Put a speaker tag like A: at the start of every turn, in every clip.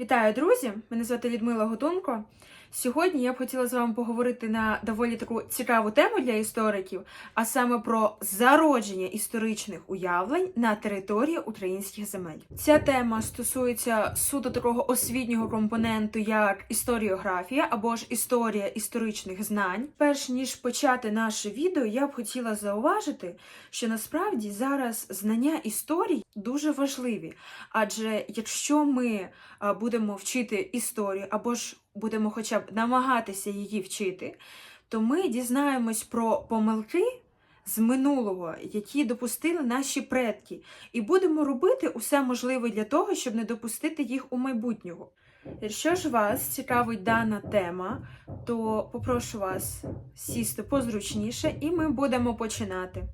A: Вітаю, друзі! Мене звати Людмила Готунко. Сьогодні я б хотіла з вами поговорити на доволі таку цікаву тему для істориків, а саме про зародження історичних уявлень на території українських земель. Ця тема стосується суто такого освітнього компоненту, як історіографія або ж історія історичних знань. Перш ніж почати наше відео, я б хотіла зауважити, що насправді зараз знання історії дуже важливі, адже якщо ми будемо вчити історію або ж будемо хоча б намагатися її вчити, то ми дізнаємось про помилки з минулого, які допустили наші предки, і будемо робити усе можливе для того, щоб не допустити їх у майбутнього. Якщо ж вас цікавить дана тема, то попрошу вас сісти позручніше, і ми будемо починати.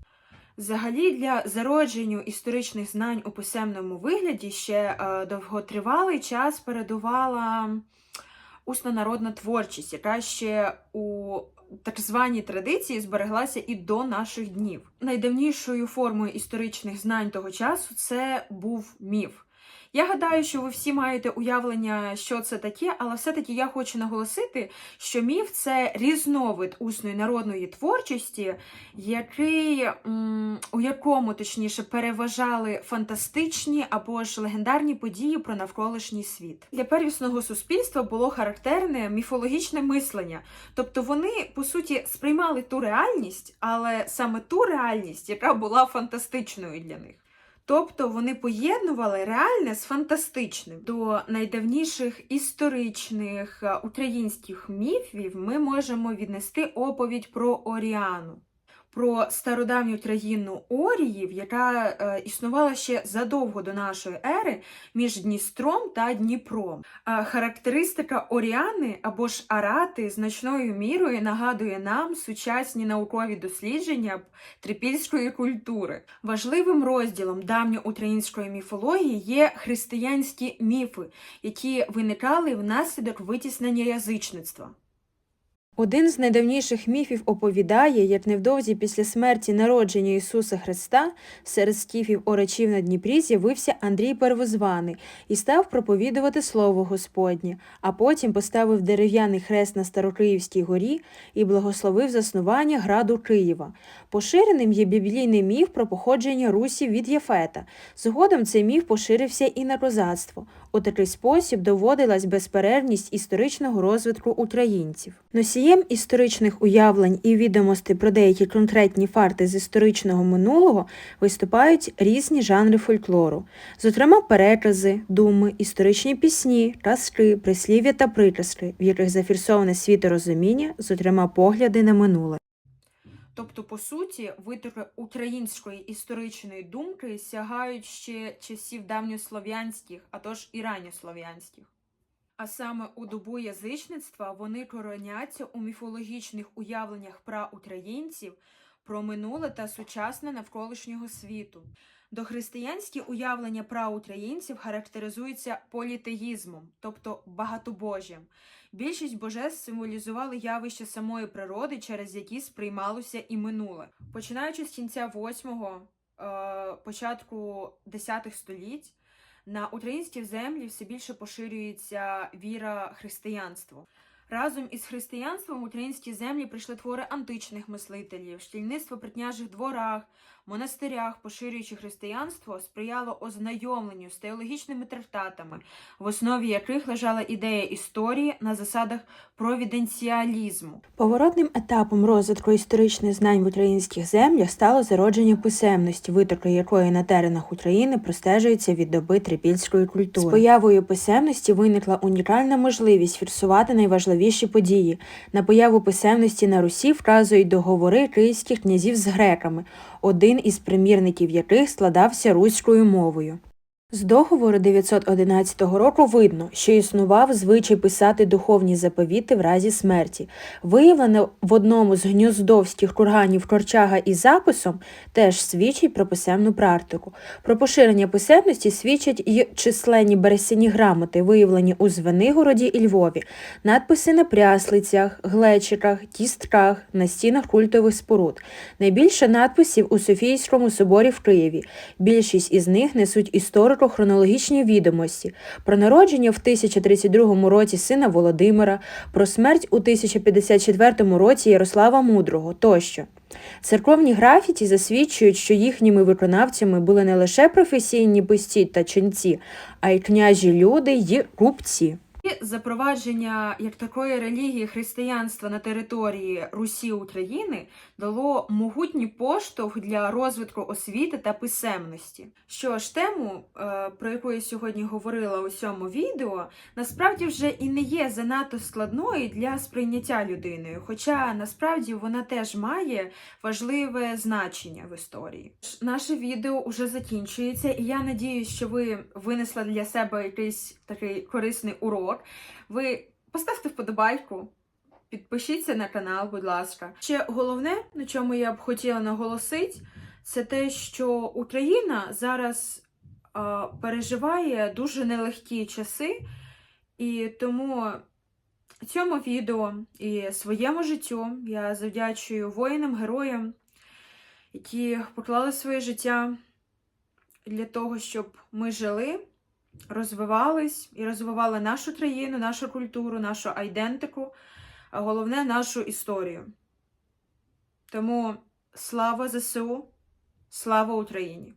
A: Взагалі, для зародження історичних знань у писемному вигляді ще е, довготривалий час передувала усна народна творчість, яка ще у так званій традиції збереглася і до наших днів. Найдавнішою формою історичних знань того часу це був міф. Я гадаю, що ви всі маєте уявлення, що це таке, але все-таки я хочу наголосити, що міф це різновид усної народної творчості, який, у якому точніше переважали фантастичні або ж легендарні події про навколишній світ. Для первісного суспільства було характерне міфологічне мислення, тобто вони по суті сприймали ту реальність, але саме ту реальність, яка була фантастичною для них. Тобто вони поєднували реальне з фантастичним. До найдавніших історичних е, українських міфів ми можемо віднести оповідь про Оріану. Про стародавню країну Оріїв, яка е, існувала ще задовго до нашої ери між Дністром та Дніпром. Характеристика Оріани або ж Арати значною мірою нагадує нам сучасні наукові дослідження трипільської культури. Важливим розділом давньоукраїнської міфології є християнські міфи, які виникали внаслідок витіснення язичництва.
B: Один з найдавніших міфів оповідає, як невдовзі після смерті народження Ісуса Христа серед скіфів орачів на Дніпрі з'явився Андрій Первозваний і став проповідувати Слово Господнє, а потім поставив дерев'яний хрест на Старокиївській горі і благословив заснування граду Києва. Поширеним є біблійний міф про походження Русі від Єфета. Згодом цей міф поширився і на козацтво. У такий спосіб доводилась безперервність історичного розвитку українців. Носієм історичних уявлень і відомостей про деякі конкретні факти з історичного минулого виступають різні жанри фольклору, зокрема перекази, думи, історичні пісні, казки, прислів'я та приказки, в яких зафіксоване світорозуміння, зокрема погляди на минуле.
A: Тобто, по суті, витоки української історичної думки сягають ще часів давньослов'янських, а тож і ранньослов'янських. А саме у добу язичництва вони короняться у міфологічних уявленнях про українців, про минуле та сучасне навколишнього світу. Дохристиянські уявлення про українців характеризуються політеїзмом, тобто багатобожжям. Більшість божеств символізували явища самої природи, через які сприймалося і минуле. Починаючи з кінця 8-го, е, початку 10-х століть, на українські землі все більше поширюється віра християнство. Разом із християнством в українські землі прийшли твори античних мислителів, шкільництво при княжих дворах, монастирях, поширюючи християнство, сприяло ознайомленню з теологічними трактатами, в основі яких лежала ідея історії на засадах провіденціалізму.
B: Поворотним етапом розвитку історичних знань в українських землях стало зародження писемності, витоки якої на теренах України простежується від доби трипільської культури. З появою писемності виникла унікальна можливість фіксувати найважливіші події. На появу писемності на Русі вказують договори київських князів з греками, один із примірників яких складався руською мовою. З договору 911 року видно, що існував звичай писати духовні заповіти в разі смерті. Виявлено в одному з гнюздовських курганів корчага із записом теж свідчить про писемну практику. Про поширення писемності свідчать і численні бересяні грамоти, виявлені у Звенигороді і Львові, надписи на пряслицях, глечиках, тістках, на стінах культових споруд. Найбільше надписів у Софійському соборі в Києві. Більшість із них несуть історію історико-хронологічні відомості про народження в 1032 році сина Володимира, про смерть у 1054 році Ярослава Мудрого тощо. Церковні графіті засвідчують, що їхніми виконавцями були не лише професійні писці та ченці, а й княжі люди й купці.
A: Запровадження як такої релігії християнства на території Русі України дало могутній поштовх для розвитку освіти та писемності. Що ж, тему, е, про яку я сьогодні говорила у цьому відео, насправді вже і не є занадто складною для сприйняття людиною, хоча насправді вона теж має важливе значення в історії. Наше відео уже закінчується, і я надіюсь, що ви винесли для себе якийсь такий корисний урок. Ви поставте вподобайку, підпишіться на канал, будь ласка. Ще головне, на чому я б хотіла наголосити, це те, що Україна зараз а, переживає дуже нелегкі часи, і тому цьому відео і своєму життю я завдячую воїнам, героям, які поклали своє життя для того, щоб ми жили розвивались і розвивали нашу країну, нашу культуру, нашу айдентику, а головне нашу історію. Тому слава ЗСУ, слава Україні!